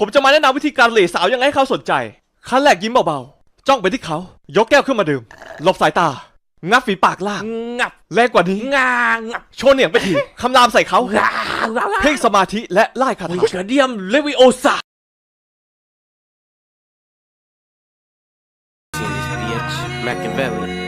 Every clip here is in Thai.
ผมจะมาแนะนำวิธีการเหล่สาวยังไงให้เขาสนใจ ขั้นแรกยิ้มเบาๆ จ้องไปที่เขา ยกแก้วขึ้นมาดื่ม หลบสายตา งับฝีปากล่าง งับ แรงกว่านี้ งางับ โชว์เหนียงไปที คำรามใส่เขางางับเพ่งสมาธิและไล่คาวิถาเชเดียมเลวิโอซา Bitch, Machiavelli. Bitches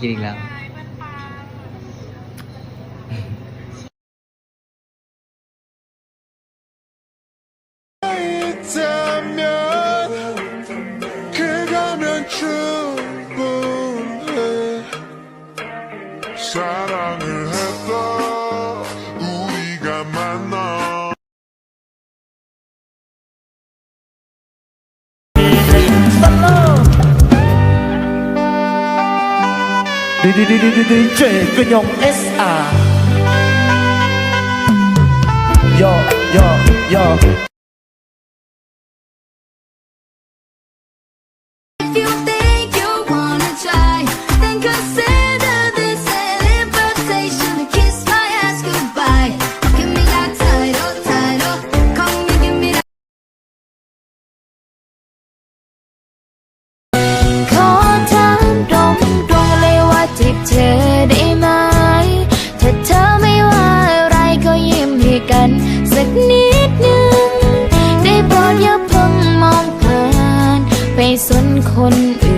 กิ DJ กระยอง SR ย่อย่อย่ สนคนอื่น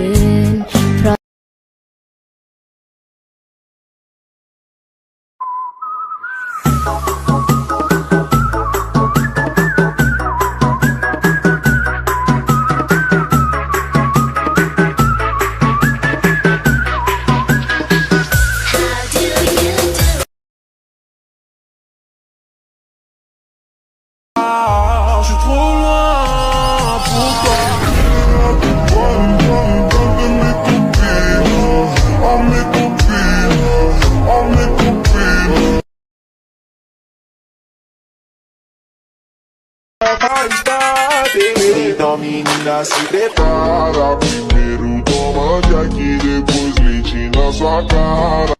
menina se prepara Primeiro toma Jack, depois leite na sua cara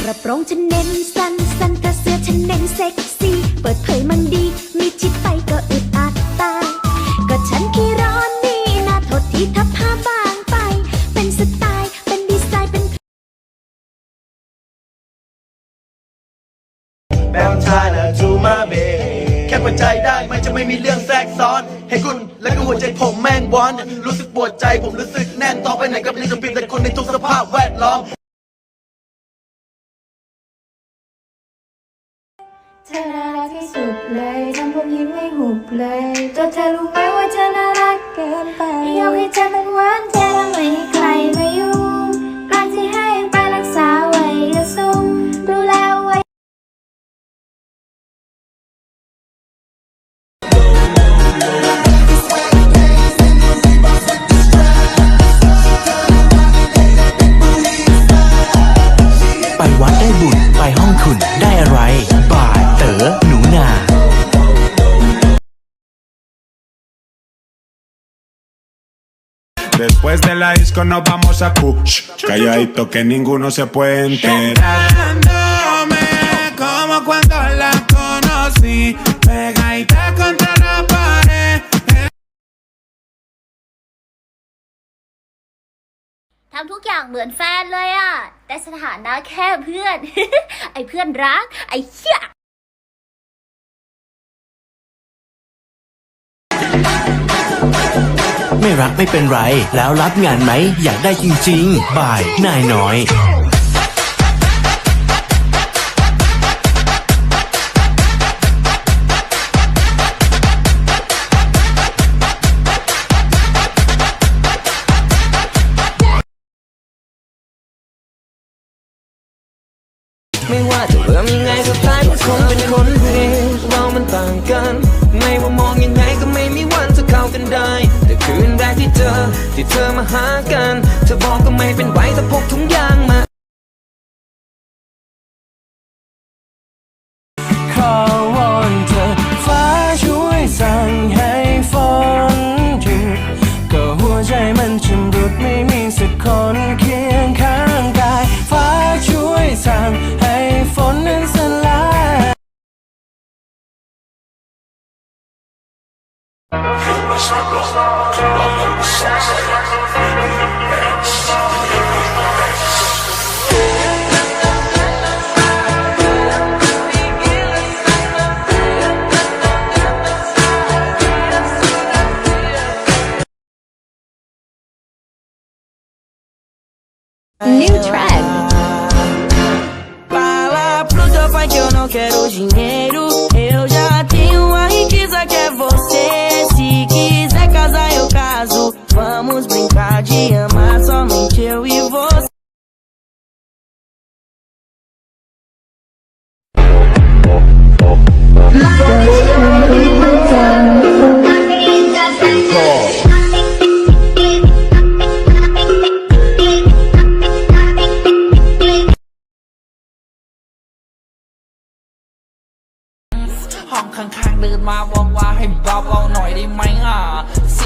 กระโปรงฉันเน้นสั้นสั้นกระเสื้อฉันเน้นเซ็กซี่ เปิดเผยมันดี มีชิดไปก็อึด ใจได้มันจะไม่มีเรื่องแทรกซ้อนให้คุณและก็หัวใจผมแม่งวอน รู้สึกปวดใจผมรู้สึกแน่นต่อไปไหนกับนี่จะเปลี่ยนแต่คนในทุกสภาพแวดล้อม เธอน่ารักที่สุดเลยทำผมยิ้มให้หุบเลยตัวเธอรู้ไหมว่าเธอน่ารักเกินไปอยากให้เธอเป็นหวานแท้ไมให้ใครไมายุ่ Después de la disco nos vamos a Kush. Calladito que ninguno se puede enterar. como cuando la conocí. Pegadita contra la pared. ทำทุกอย่างเหมือนแฟนเลยอะแต่สถานะแค่เพื่อน ไอเพื่อนรัก ไอเหี้ย ไม่รักไม่เป็นไร แล้วรับงานไหม อยากได้จริงๆ บ่ายนายน้อยไม่ว่าจะเริ่มยังไงสุดท้ายก็คงเป็นคนเดียวเรามันต่างกัน ที่เธอมาหากันเธอบอกก็ไม่เป็นไรแต่พกถุงยาง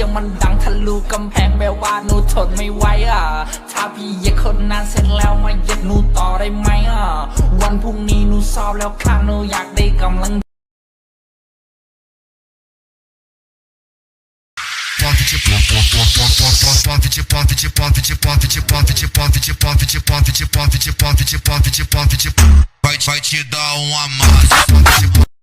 สียงมันดังทะลุกำแพงแบบว่าหนูทนไม่ไหวอะ ถ้าพี่เหยียดคนนั้นเสร็จแล้วมาเยียดหนูต่อได้ไหมอะ วันพรุ่งนี้หนูสอบแล้วข้างหนูอยากได้กำลัง Vai, vai te dar um amasso. My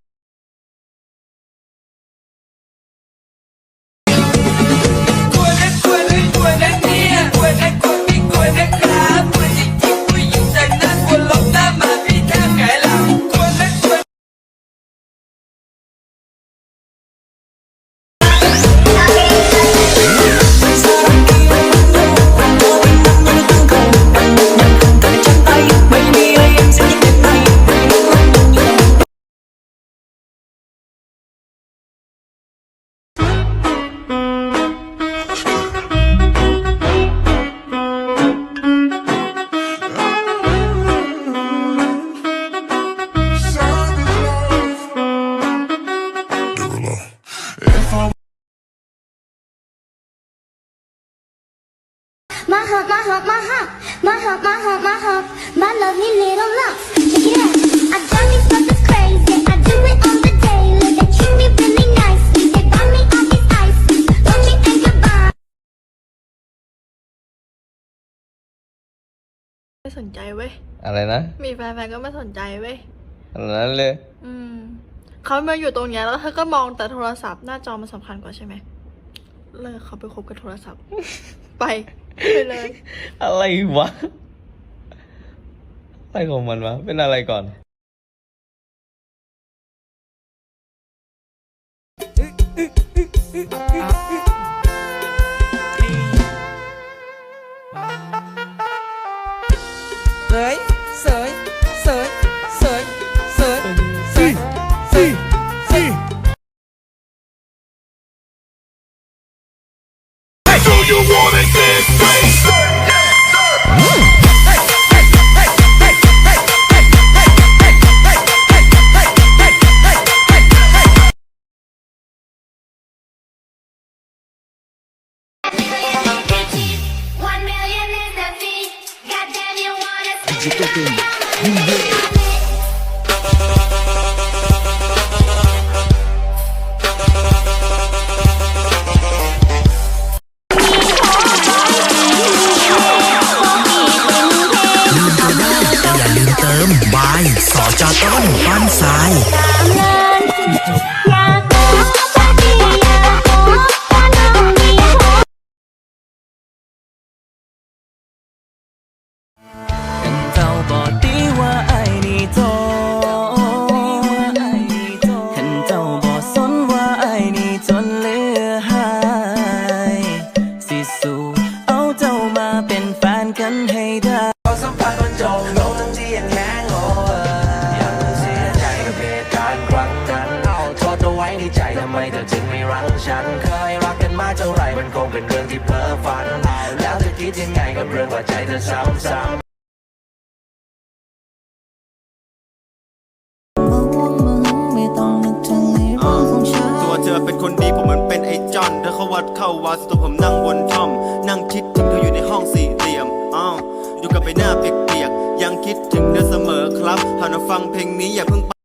my heart, my heart, my heart, my lovely little love. Check it out. I drive these fuckers crazy. I do it on the daily. They treat me really nicely. They buy me all these ices. Love me and goodbye. ไม่สนใจเว้ย อะไรนะ มีแฟนๆก็ไม่สนใจเว้ยอันนั้นเลย อืม เขามาอยู่ตรงเนี้ยแล้วเธอก็มองแต่โทรศัพท์หน้าจอมันสำคัญกว่าใช่ไหม เลิกเขาไปคบกับโทรศัพท์ ไป ไปเลย อะไรวะ อะไรของมันวะ เป็นอะไรก่อนเสยเสย Bye. คิดยังไงกับเรื่องว่าใจเธอซ้ำๆเธอเป็นคนดีผมเหมือนเป็นไอ้จอนเธอเข้าวัดเข้าวัดตัวผมนั่งวนท่อม นั่งคิดถึงเธออยู่ในห้องสี่เหลี่ยมอ้ออยู่กับใบหน้าเปียกๆยังคิดถึงเธอเสมอครับหันมาฟังเพลงนี้อย่าเพิ่ง